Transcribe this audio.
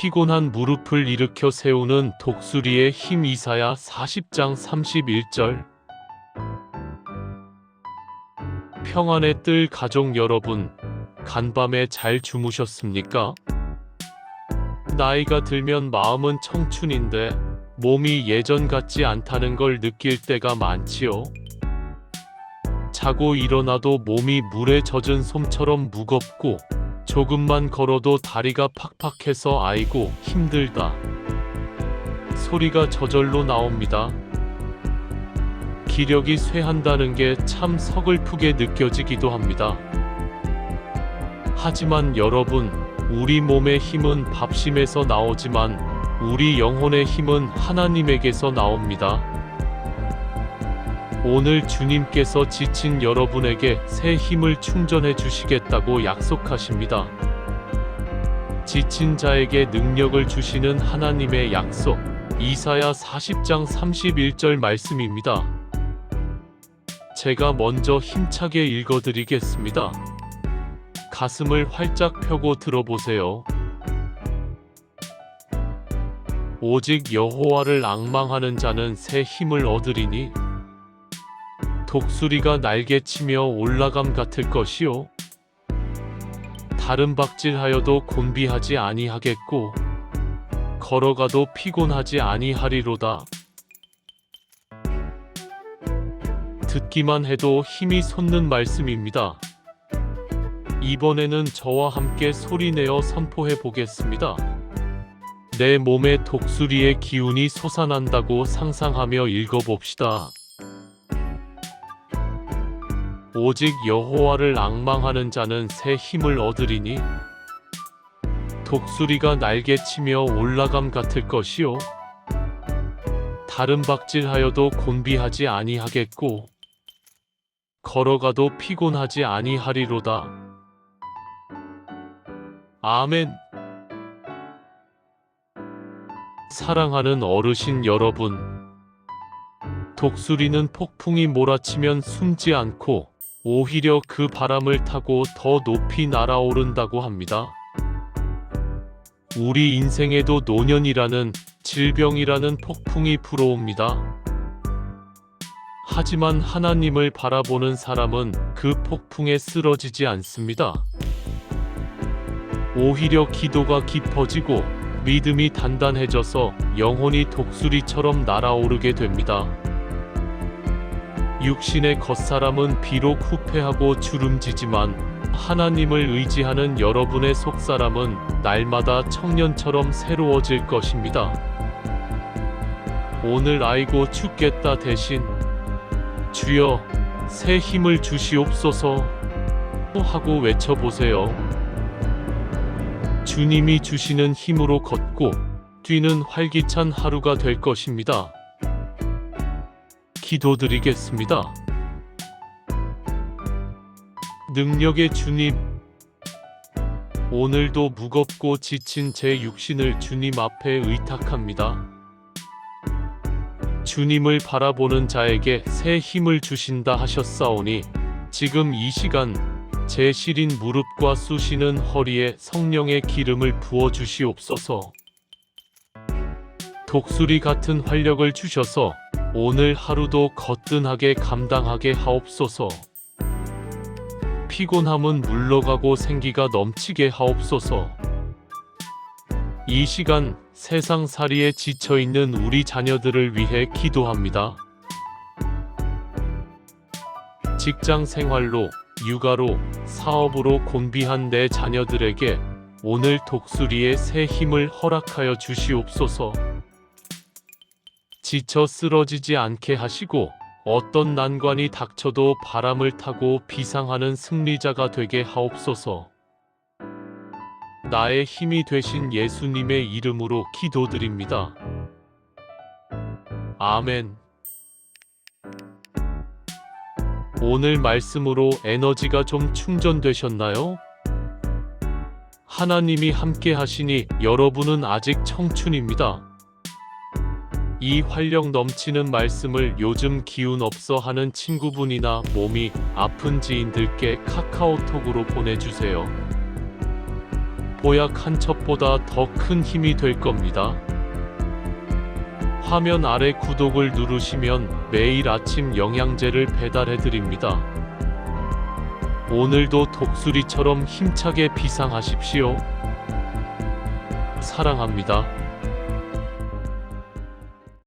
피곤한 무릎을 일으켜 세우는 독수리의 힘 이사야 40장 31절 평안의 뜰 가족 여러분, 간밤에 잘 주무셨습니까? 나이가 들면 마음은 청춘인데 몸이 예전 같지 않다는 걸 느낄 때가 많지요. 자고 일어나도 몸이 물에 젖은 솜처럼 무겁고 조금만 걸어도 다리가 팍팍해서 아이고 힘들다. 소리가 저절로 나옵니다. 기력이 쇠한다는 게 참 서글프게 느껴지기도 합니다. 하지만 여러분, 우리 몸의 힘은 밥심에서 나오지만 우리 영혼의 힘은 하나님에게서 나옵니다. 오늘 주님께서 지친 여러분에게 새 힘을 충전해 주시겠다고 약속하십니다. 지친 자에게 능력을 주시는 하나님의 약속. 이사야 40장 31절 말씀입니다. 제가 먼저 힘차게 읽어드리겠습니다. 가슴을 활짝 펴고 들어보세요. 오직 여호와를 앙망하는 자는 새 힘을 얻으리니 독수리가 날개치며 올라감 같을 것이요 다른 박질하여도 곤비하지 아니하겠고 걸어가도 피곤하지 아니하리로다 듣기만 해도 힘이 솟는 말씀입니다. 이번에는 저와 함께 소리내어 선포해 보겠습니다. 내 몸에 독수리의 기운이 솟아난다고 상상하며 읽어봅시다. 오직 여호와를 앙망하는 자는 새 힘을 얻으리니 독수리가 날개치며 올라감 같을 것이요 다른 박질하여도 곤비하지 아니하겠고 걸어가도 피곤하지 아니하리로다. 아멘. 사랑하는 어르신 여러분. 독수리는 폭풍이 몰아치면 숨지 않고 오히려 그 바람을 타고 더 높이 날아오른다고 합니다. 우리 인생에도 노년이라는 질병이라는 폭풍이 불어옵니다. 하지만 하나님을 바라보는 사람은 그 폭풍에 쓰러지지 않습니다. 오히려 기도가 깊어지고 믿음이 단단해져서 영혼이 독수리처럼 날아오르게 됩니다. 육신의 겉사람은 비록 후패하고 주름지지만 하나님을 의지하는 여러분의 속사람은 날마다 청년처럼 새로워질 것입니다. 오늘 아이고 죽겠다 대신 주여 새 힘을 주시옵소서 하고 외쳐보세요. 주님이 주시는 힘으로 걷고 뛰는 활기찬 하루가 될 것입니다. 기도드리겠습니다. 능력의 주님, 오늘도 무겁고 지친 제 육신을 주님 앞에 의탁합니다. 주님을 바라보는 자에게 새 힘을 주신다 하셨사오니 지금 이 시간 제 시린 무릎과 쑤시는 허리에 성령의 기름을 부어 주시옵소서. 독수리 같은 활력을 주셔서 오늘 하루도 거뜬하게 감당하게 하옵소서. 피곤함은 물러가고 생기가 넘치게 하옵소서. 이 시간 세상 살이에 지쳐 있는 우리 자녀들을 위해 기도합니다. 직장 생활로, 육아로, 사업으로 곤비한 내 자녀들에게 오늘 독수리의 새 힘을 허락하여 주시옵소서. 지쳐 쓰러지지 않게 하시고 어떤 난관이 닥쳐도 바람을 타고 비상하는 승리자가 되게 하옵소서. 나의 힘이 되신 예수님의 이름으로 기도드립니다. 아멘. 오늘 말씀으로 에너지가 좀 충전되셨나요? 하나님이 함께 하시니 여러분은 아직 청춘입니다. 이 활력 넘치는 말씀을 요즘 기운 없어 하는 친구분이나 몸이 아픈 지인들께 카카오톡으로 보내주세요. 보약 한 첩보다 더 큰 힘이 될 겁니다. 화면 아래 구독을 누르시면 매일 아침 영양제를 배달해 드립니다. 오늘도 독수리처럼 힘차게 비상하십시오. 사랑합니다.